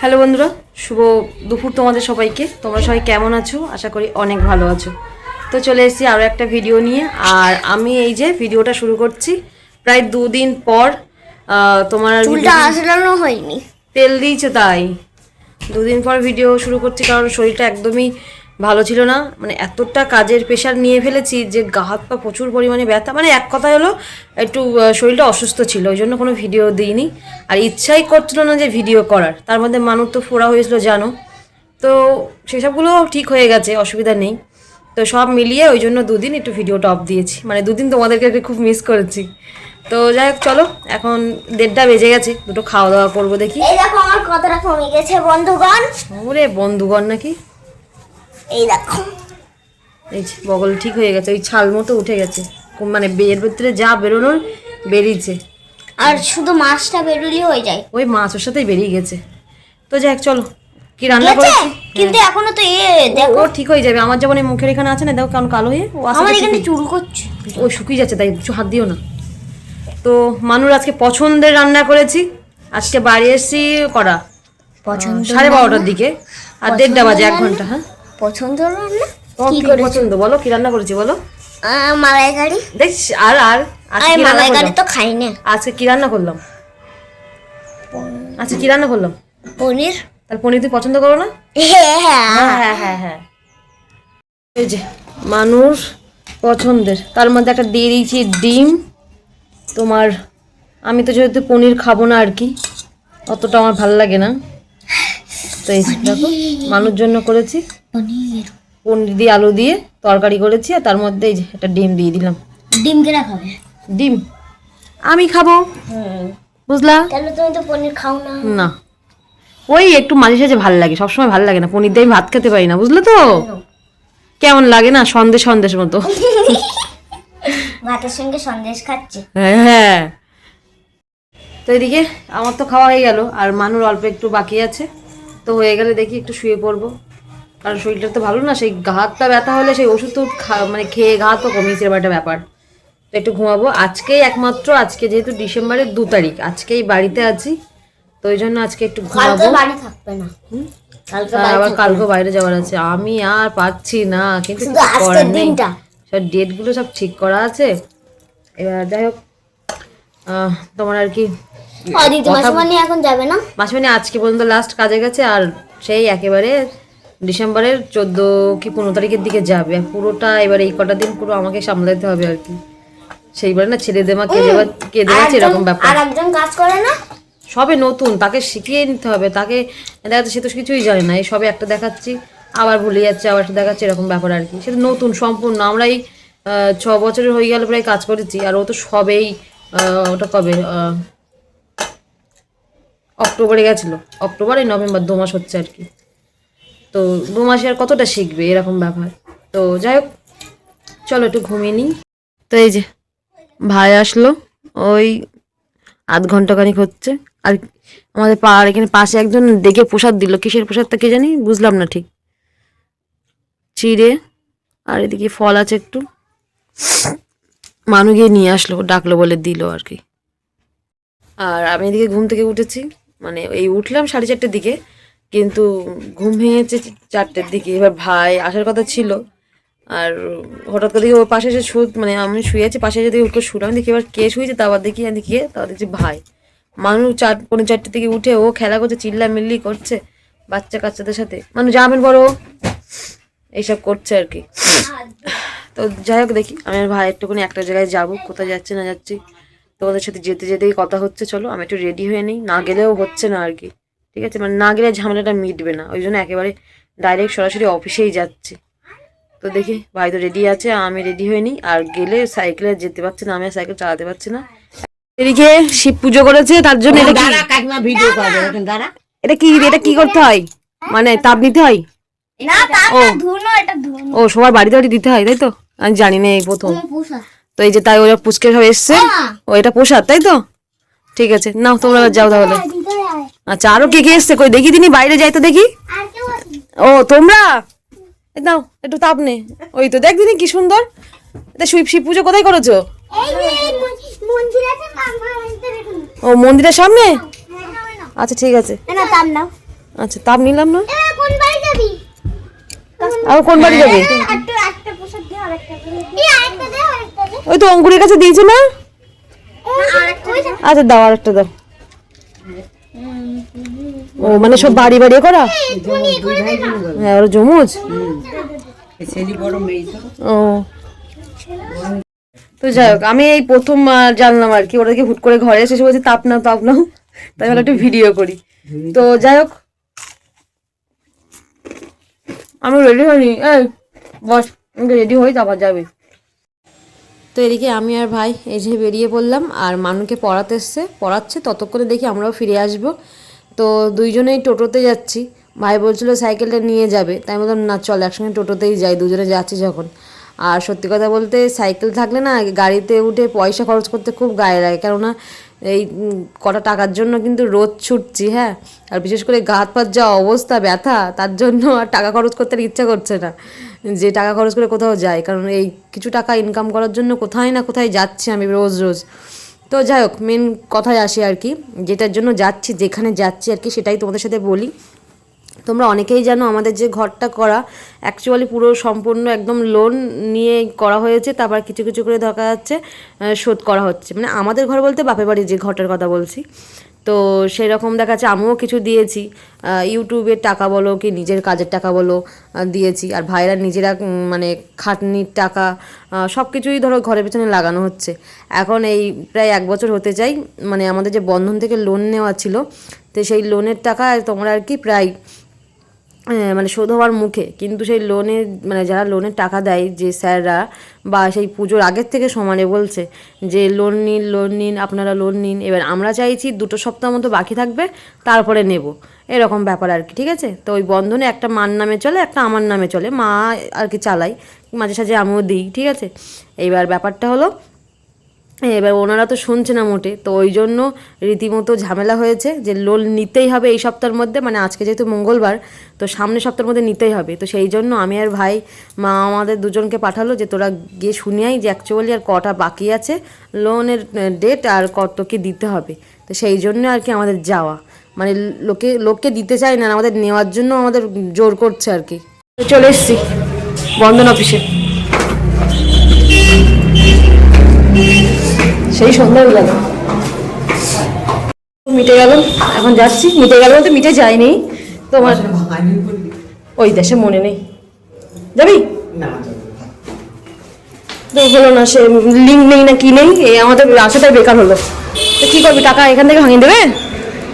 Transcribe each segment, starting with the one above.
Hello বন্ধুরা শুভ দুপুর তোমাদের সবাইকে। তোমরা সবাই কেমন আছো? আশা করি অনেক ভালো আছো। তো চলে এসেছি আরও একটা ভিডিও নিয়ে। আর আমি এই যে ভিডিওটা শুরু করছি প্রায় দুদিন পর তোমার চুলটা আসলানো হয়নি। তেল দিয়েছ তাই। দুদিন পর ভিডিও শুরু করছি কারণ শরীরটা একদমই ভালো ছিল না। মানে এতটা কাজের প্রেশার নিয়ে ফেলেছি যে গা হাত পা প্রচুর পরিমাণে ব্যথা। মানে এক কথা হলো একটু শরীরটা অসুস্থ ছিল ওই জন্য কোনো ভিডিও দিইনি। আর ইচ্ছাই করছিল না যে ভিডিও করার। তার মধ্যে মানুষ তো ফোড়া হয়েছিল জানো। তো সেসবগুলো ঠিক হয়ে গেছে অসুবিধা নেই। তো সব মিলিয়ে ওই জন্য দুদিন একটু ভিডিও টপ দিয়েছি। মানে দুদিন তোমাদেরকে খুব মিস করেছি। তো যাই হোক চলো এখন দেড়টা বেজে গেছে দুটো খাওয়া দাওয়া করব দেখি। এই দেখো আমার কতটা কমে গেছে বন্ধুগণ। ওরে বন্ধুগণ নাকি? এই দেখো। এই বগল ঠিক হয়ে গেছে ওই ছাল মতো উঠে গেছে। মানে এর ভিতরে যা বেরোনোর বেরিয়েছে। আর শুধু মাছটা বেরুলি হয়ে যায়। ওই মাছ ওর সাথেই বেরিয়ে গেছে। তো যাক চলো। কি রান্না? করেছি? কিন্তু এখনও তো এ দেখো। ঠিক হয়ে যাবে। আমার যেমন এই মুখের এখানে আছে না দেখো কেমন কালো হয়ে আমার এখানে চুল করছে। ও শুকিয়ে যাচ্ছে তাই কিছু হাত দিও না। তো মানুর আজকে পছন্দের রান্না করেছি। আজকে বাড়ি এসেছি করা পছন্দ সাড়ে বারোটার দিকে। আর দেড়টা বাজে এক ঘণ্টা হ্যাঁ? পছন্দ রান্না কি করে পছন্দ? বলো কি রান্না করেছি বলো? মালাই গাড়ি দেখ আর আর আজকে মালাই গাড়ি তো খাই না আজকে কি রান্না করলাম? আচ্ছা কি রান্না করলাম? পনির। তার পনির তুই পছন্দ করো না? হ্যাঁ হ্যাঁ। হ্যাঁ হ্যাঁ হ্যাঁ হ্যাঁ। এই যে মানুষ পছন্দের। তার মধ্যে একটা দিয়ে দিয়েছি ডিম। তোমার আমি তো যেহেতু পনির খাব না আর কি অতটা আমার ভালো লাগে না। তো এই দেখো মানুষ জন্য করেছি। পনির পনির দিয়ে আলু দিয়ে তরকারি করেছি আর তার মধ্যে যে একটা ডিম দিয়ে দিলাম। ডিম কেনা খাবে? ডিম। আমি খাব। বুঝলা? কেন তুমি তো পনির খাও না। না। ওই একটু মাঝে সাঝে ভালো লাগে সবসময় ভালো লাগে না। পনির দিয়ে আমি ভাত খেতে পারি না বুঝলে তো? কেমন লাগে না? সন্দেশ সন্দেশ মতো। ভাতের সঙ্গে সন্দেশ খাচ্ছে। হ্যাঁ হ্যাঁ। তো এদিকে আমার তো খাওয়া হয়ে গেল আর মানুর অল্প একটু বাকি আছে। তো হয়ে গেলে দেখি একটু শুয়ে পড়ব। কারণ শরীরটা তো ভালো না সেই গা হাতটা ব্যথা হলে সেই ওষুধ তো মানে খেয়ে গা তো কমিয়েছে এরকম একটা ব্যাপার। তো একটু ঘুমাবো। আজকেই একমাত্র আজকে যেহেতু ডিসেম্বরের দু তারিখ আজকেই বাড়িতে আছি। তো ওই জন্য আজকে একটু ঘুমাবো। থাকবে না। আবার কালকে বাইরে যাওয়ার আছে। আমি আর পাচ্ছি না কিন্তু করার নেই। সব ডেটগুলো সব ঠিক করা আছে। এবার যাই হোক আহ, তোমার আর কি মাসুমানি এখন যাবে না? মাসে আজকে পর্যন্ত লাস্ট কাজে গেছে আর সেই একেবারে ডিসেম্বরের চোদ্দ কি পনেরো তারিখের দিকে যাবে। পুরোটা এবার এই কটা দিন পুরো আমাকে সামলাতে হবে আর কি। সেইবারে না ছেড়ে দেমা কে দেবা কে দেওয়াচ্ছে এরকম ব্যাপার। আর একজন কাজ করে না? সবে নতুন তাকে শিখিয়ে নিতে হবে। তাকে দেখা সে তো কিছুই জানে না। এই সবে একটা দেখাচ্ছি আবার ভুলে যাচ্ছে আবার একটা দেখাচ্ছে এরকম ব্যাপার আর কি। সেটা নতুন সম্পূর্ণ। আমরা এই ছ বছরের হয়ে গেল প্রায় কাজ করেছি আর ও তো সবেই আহ, ওটা কবে আহ, অক্টোবরে গেছিল। অক্টোবরে নভেম্বর দু মাস হচ্ছে আর কি। তো দু মাসে আর কতটা শিখবে, এরকম ব্যাপার। তো যাই হোক, চলো একটু ঘুমিয়ে নিই। তো এই যে, ভাই আসলো, ওই আধ ঘণ্টা খানিক হচ্ছে। আর আমাদের পাড়ার এখানে পাশে একজন দেখে প্রসাদ দিল। কিসের প্রসাদটা কে জানি, বুঝলাম না ঠিক। চিড়ে, আর এদিকে ফল আছে একটু। মানু গিয়ে নিয়ে আসলো, ডাকলো বলে দিল আর কি। আর আমি এদিকে ঘুম থেকে উঠেছি। মানে এই উঠলাম সাড়ে চারটের দিকে। কিন্তু ঘুম ভেঙেছে চারটের দিকে। এবার ভাই আসার কথা ছিল। আর হঠাৎ করে দেখি ওর পাশে এসে শু মানে আমি শুয়ে আছি, পাশে এসে দেখি উঠে শুলাম দেখি এবার কে শুয়েছে তারপর দেখি, আমি কে তারপর দেখছি ভাই। মানুষ চার পনেরো চারটে থেকে উঠে ও খেলা করছে চিল্লা মিল্লি করছে বাচ্চা কাচ্চাদের সাথে। মানুষ যাবেন বড়। এইসব করছে আর কি। তো যাই হোক দেখি, আমি ভাই একটুখানি একটা জায়গায় যাব, কোথায় যাচ্ছে না যাচ্ছি। তোমাদের সাথে যেতে যেতেই কথা হচ্ছে, চলো। আমি একটু রেডি হয়ে নিই, না গেলেও হচ্ছে না আর কি। ঠিক আছে? মানে না গেলে ঝামেলাটা মিটবে না। ওই জন্য একেবারে ডাইরেক্ট সরাসরি অফিসেই যাচ্ছি। তো দেখি ভাই তো রেডি আছে আমি রেডি হয়ে নিই। আর গেলে সাইকেলে যেতে পারছি না আমি আর সাইকেল চালাতে পারছি না। এদিকে শিব পুজো করেছে তার জন্য এটা কি? ভিডিও দাঁড়া। এটা কি এটা কি করতে হয়? মানে তাপ নিতে হয়? ও। ও সবার বাড়িতে বাড়ি দিতে হয় তাই তো? আমি জানি না এই প্রথম। তো এই যে তাই ওরা পুচকে সব এসছে। ও এটা প্রসাদ তাই তো? ঠিক আছে নাও তোমরা যাও তাহলে। আচ্ছা আরও কে কে এসছে? কই, দেখি দিনই বাইরে যাই তো দেখি। ও, তোমরা? নাও, একটু তাপ নে। ওই তো, দেখ দিনি কি সুন্দর। এটা শিব শিব পুজো কোথায় করেছ? ও, মন্দিরের সামনে? আচ্ছা ঠিক আছে। আচ্ছা তাপ নিলাম না। আর কোন বাড়ি যাবে? ওই তো অঙ্কুরের কাছে দিয়েছে না? আচ্ছা দাও আর একটা দাও। ও মানে সব বাড়ি বাড়ি করা? না হ্যাঁ জমুজ? ও। তো যাই হোক, আমি এই প্রথম জানলাম আর কি ওদেরকে হুট করে ঘরে এসে বলছি, তাপ নাও তাপ নাও। তাই ভালো একটু ভিডিও করি। তো যাই হোক, আমি রেডি হইনি এই, বস রেডি হই, তারপর যাবে। তো এদিকে আমি আর ভাই, এই বেরিয়ে পড়লাম, আর মানুকে পড়াতে এসছে, পড়াচ্ছে, ততক্ষণে দেখি আমরাও ফিরে আসব। তো দুইজনেই টোটোতে যাচ্ছি। ভাই বলছিল সাইকেলটা নিয়ে যাবে। তাই বললাম, না, চল, একসঙ্গে টোটোতেই যাই, দুজনে যাচ্ছি যখন। আর সত্যি কথা বলতে সাইকেল থাকলে না, গাড়িতে উঠে পয়সা খরচ করতে খুব গায়ে লাগে। কেননা এই কটা টাকার জন্য কিন্তু রোদ ছুটছি হ্যাঁ? আর বিশেষ করে গা হাত পাত যা অবস্থা, ব্যথা, তার জন্য আর টাকা খরচ করতে ইচ্ছা করছে না। যে টাকা খরচ করে কোথাও যায় কারণ এই কিছু টাকা ইনকাম করার জন্য কোথায় না কোথায় যাচ্ছি আমি রোজ রোজ। তো যাই হোক মেন কথায় আসি আর কি। যেটার জন্য যাচ্ছি, যেখানে যাচ্ছি আর কি, সেটাই তোমাদের সাথে বলি। তোমরা অনেকেই জানো আমাদের যে ঘরটা করা অ্যাকচুয়ালি পুরো সম্পূর্ণ একদম লোন নিয়ে করা হয়েছে, তারপর কিছু কিছু করে দেখা যাচ্ছে শোধ করা হচ্ছে। মানে আমাদের ঘর বলতে বাপের বাড়ির যে ঘরটার কথা বলছি। তো সেরকম দেখা যাচ্ছে আমিও কিছু দিয়েছি। ইউটিউবের টাকা বলো কি নিজের কাজের টাকা বলো দিয়েছি। আর ভাইরা নিজেরা মানে খাটনির টাকা সব কিছুই ধরো ঘরের পেছনে লাগানো হচ্ছে। এখন এই প্রায় এক বছর হতে চাই মানে আমাদের যে বন্ধন থেকে লোন নেওয়া ছিল, তো সেই লোনের টাকা তোমরা আর কি প্রায় মানে শোধ হওয়ার মুখে। কিন্তু সেই লোনের মানে যারা লোনের টাকা দেয়, যে স্যাররা, বা সেই পুজোর আগের থেকে সমানে বলছে, যে লোন নিন লোন নিন, আপনারা লোন নিন, এবার আমরা চাইছি দুটো সপ্তাহ মতো বাকি থাকবে, তারপরে নেব। এরকম ব্যাপার আর কি, ঠিক আছে? তো ওই বন্ধনে একটা মার নামে চলে, একটা আমার নামে চলে। মা আর কি চালাই, মাঝে সাঝে আমিও দিই, ঠিক আছে? এইবার ব্যাপারটা হলো এবার ওনারা তো শুনছে না মোটে, তো ওই জন্য রীতিমতো ঝামেলা হয়েছে যে লোন নিতেই হবে এই সপ্তাহের মধ্যে মানে আজকে যেহেতু মঙ্গলবার, তো সামনের সপ্তাহের মধ্যে নিতেই হবে। তো সেই জন্য আমি আর ভাই, মা আমাদের দুজনকে পাঠালো যে তোরা গিয়ে শুনিয়াই যে অ্যাকচুয়ালি আর কটা বাকি আছে লোনের ডেট আর কত কি দিতে হবে। তো সেই জন্য আর কি আমাদের যাওয়া। মানে লোকে, লোককে দিতে চায় না, আমাদের নেওয়ার জন্য আমাদের জোর করছে আর কি। চলে এসছি বন্ধন অফিসে। সেই সন্ধ্যা গেল। মিটে গেল এখন যাচ্ছি। মিটে গেল তো মিটে যায়নি। তোমার ওই দেশে মনে নেই। যাবি? তো হলো না সে লিঙ্ক নেই না কি নেই এই আমাদের আসাটাই বেকার হলো। তো কী করবি টাকা এখান থেকে ভাঙিয়ে দেবে?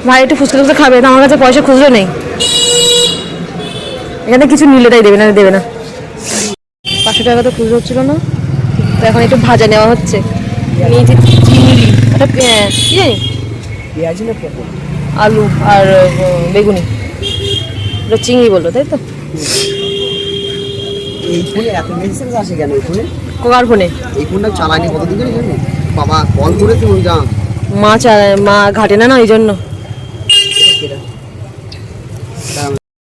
ভাই একটু ফুচকা ফুচকা খাবে না আমার কাছে পয়সা খুচরো নেই। এখানে কিছু নিলে তাই দেবে না দেবে না। পাঁচশো টাকা তো খুচরো হচ্ছিল না। তো এখন একটু ভাজা নেওয়া হচ্ছে। নিয়েছি চিংড়ি? পে- কি জানি? পেঁয়াজ না আলু আর বেগুনি। ওটা চিংড়ি বলল তাই তো? এই ফোনে এত মেসেজ আসে কেন এই ফোনে কোকার ফোনে? এই ফোনটা চালানি কতদিন ধরে জানি? বাবা কল করেছে ওই যা মা ঘাটে না না ওই জন্য।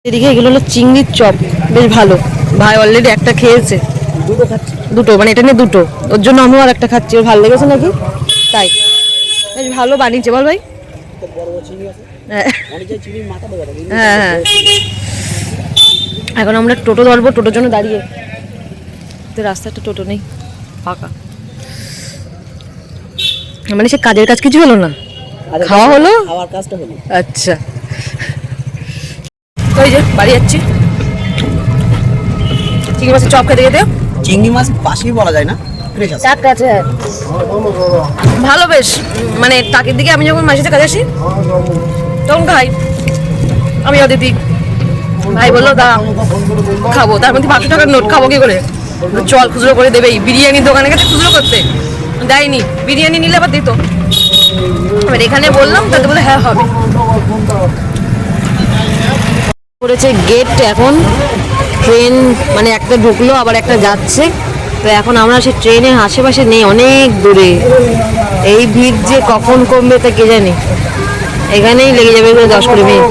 এদিকে এগুলো হলো চিংড়ির চপ বেশ ভালো। ভাই অলরেডি একটা খেয়েছে। দুটো খাচ্ছি? দুটো মানে এটা নিয়ে দুটো। ওর জন্য আমিও আর একটা খাচ্ছি। ওর ভালো লেগেছে নাকি? তাই। বেশ ভালো বানিয়েছে বল ভাই। আছে হ্যাঁ হ্যাঁ। এখন আমরা টোটো ধরবো টোটোর জন্য দাঁড়িয়ে। তো রাস্তায় একটা টোটো নেই ফাঁকা। মানে সে কাজের কাজ কিছু হলো না? খাওয়া হলো? খাওয়ার কাজটা হলো। আচ্ছা। এই যে বাড়ি যাচ্ছি। চিংড়ি মাছের চপ খেতে খেতে। চিংড়ি মাছ পাশেই বলা যায় না? ভালো বেশ। মানে টাকির দিকে আমি যখন মাসিতে কাজে আসি, তখন খাই। আমি অদিতি। ভাই বলল, দা, খাব। তার মধ্যে পাঁচশো টাকার নোট খাব কি করে? চল খুচরো করে দেবেই। বিরিয়ানির দোকানে গেছে খুচরো করতে। দেয়নি। বিরিয়ানি নিলে আবার দিত। এবার এখানে বললাম, তাতে বলে হ্যাঁ হবে। করেছে গেট এখন। ট্রেন মানে একটা ঢুকলো, আবার একটা যাচ্ছে। তো এখন আমরা সেই ট্রেনের আশেপাশে নেই, অনেক দূরে। এই ভিড় যে কখন কমবে তা কে জানে? এখানেই লেগে যাবে এগুলো দশ কুড়ি মিনিট।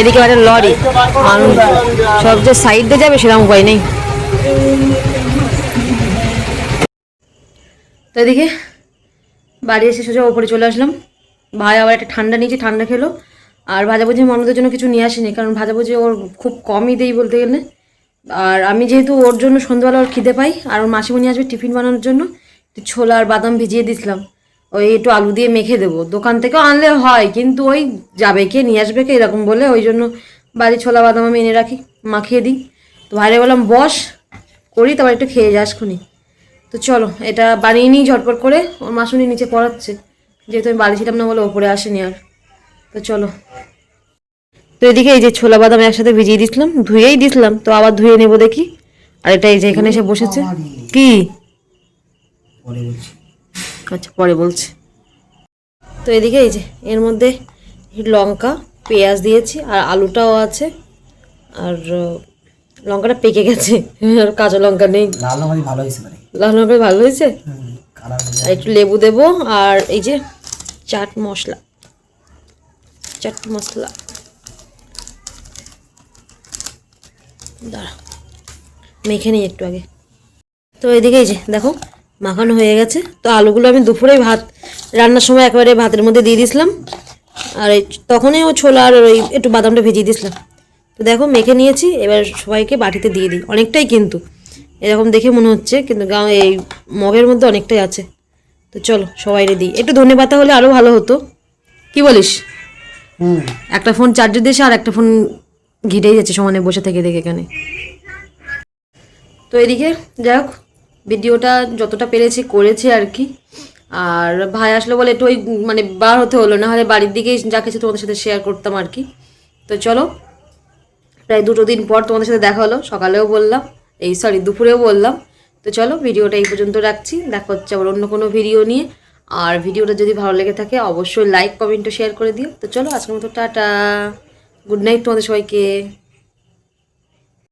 এদিকে একটা লরি। মানুষ সব যে সাইড দিয়ে যাবে সেরকম উপায় নেই। তো এদিকে বাড়ি এসে সোজা ওপরে চলে আসলাম। ভাই আবার একটা ঠান্ডা নিয়েছে, ঠান্ডা খেলো। আর ভাজাভুজি মনদের জন্য কিছু নিয়ে আসিনি, কারণ ভাজাভুজি ওর খুব কমই দেই বলতে গেলে। আর আমি যেহেতু ওর জন্য সন্ধ্যাবেলা ওর খিদে পাই, আর ওর মাসিমণি আসবে টিফিন বানানোর জন্য ছোলা আর বাদাম ভিজিয়ে দিছিলাম ওই একটু আলু দিয়ে মেখে দেবো। দোকান থেকেও আনলে হয়, কিন্তু ওই যাবে কে, নিয়ে আসবে কে এরকম বলে, ওই জন্য বাড়ি ছোলা বাদাম আমি এনে রাখি, মাখিয়ে দিই। তো ভাইরে বললাম, বস, করি, তারপর একটু খেয়ে যাস খুনি। তো চলো, এটা বানিয়ে নিই ঝটপট করে, ওর মাসুনি নিচে পড়াচ্ছে। যেহেতু আমি বাড়ি ছিলাম না বলে ওপরে আসেনি আর। তো চলো। তো এদিকে এই যে ছোলা বাদাম একসাথে ভিজিয়ে দিয়েছিলাম ধুয়েই দিয়েছিলাম তো আবার ধুয়ে নেব দেখি। আর এটা এই যে এখানে এসে বসেছে। কি? আচ্ছা পরে বলছি। তো এদিকে এই যে এর মধ্যে লঙ্কা পেঁয়াজ দিয়েছি আর আলুটাও আছে। আর লঙ্কাটা পেকে গেছে। আর কাঁচা লঙ্কা নেই। লাল লঙ্কা ভালো হয়েছে মানে। লাল লঙ্কা ভালো হয়েছে? আর একটু লেবু দেবো। আর এই যে চাট মশলা। চাট মশলা। দাঁড়া, মেখে নিই একটু আগে। তো এদিকে এই যে, দেখো, মাখানো হয়ে গেছে। তো আলুগুলো আমি দুপুরেই ভাত, রান্নার সময় একেবারে ভাতের মধ্যে দিয়ে দিয়েছিলাম। আর তখনই ও ছোলা আর ওই একটু বাদামটা ভেজিয়ে দিয়েছিলাম। তো দেখো, মেখে নিয়েছি, এবার সবাইকে বাটিতে দিয়ে দিই। অনেকটাই কিন্তু, এরকম দেখে মনে হচ্ছে, কিন্তু গাঁ, এই মগের মধ্যে অনেকটাই আছে। তো চলো, সবাইরে দিই। একটু ধনে পাতা হলে আরও ভালো হতো। কি বলিস? একটা ফোন চার্জে দিয়েছে আর একটা ফোন ঘিরেই যাচ্ছে সমানে বসে থেকে দেখে এখানে। তো এদিকে, যাই হোক, ভিডিওটা যতটা পেরেছি করেছি আর কি। আর ভাই আসলে বলে একটু ওই মানে বার হতে হলো, না হলে বাড়ির দিকেই যা কিছু তোমাদের সাথে শেয়ার করতাম আর কি। তো চলো, প্রায় দুটো দিন পর তোমাদের সাথে দেখা হলো, সকালেও বললাম, এই সরি দুপুরেও বললাম। তো চলো, ভিডিওটা এই পর্যন্ত রাখছি। দেখা হচ্ছে আবার অন্য কোনো ভিডিও নিয়ে। আর ভিডিওটা যদি ভালো লেগে থাকে, অবশ্যই লাইক কমেন্ট শেয়ার করে দিও। তো চলো, আজকের মতো টাটা। গুড নাইট তোমাদের সবাইকে।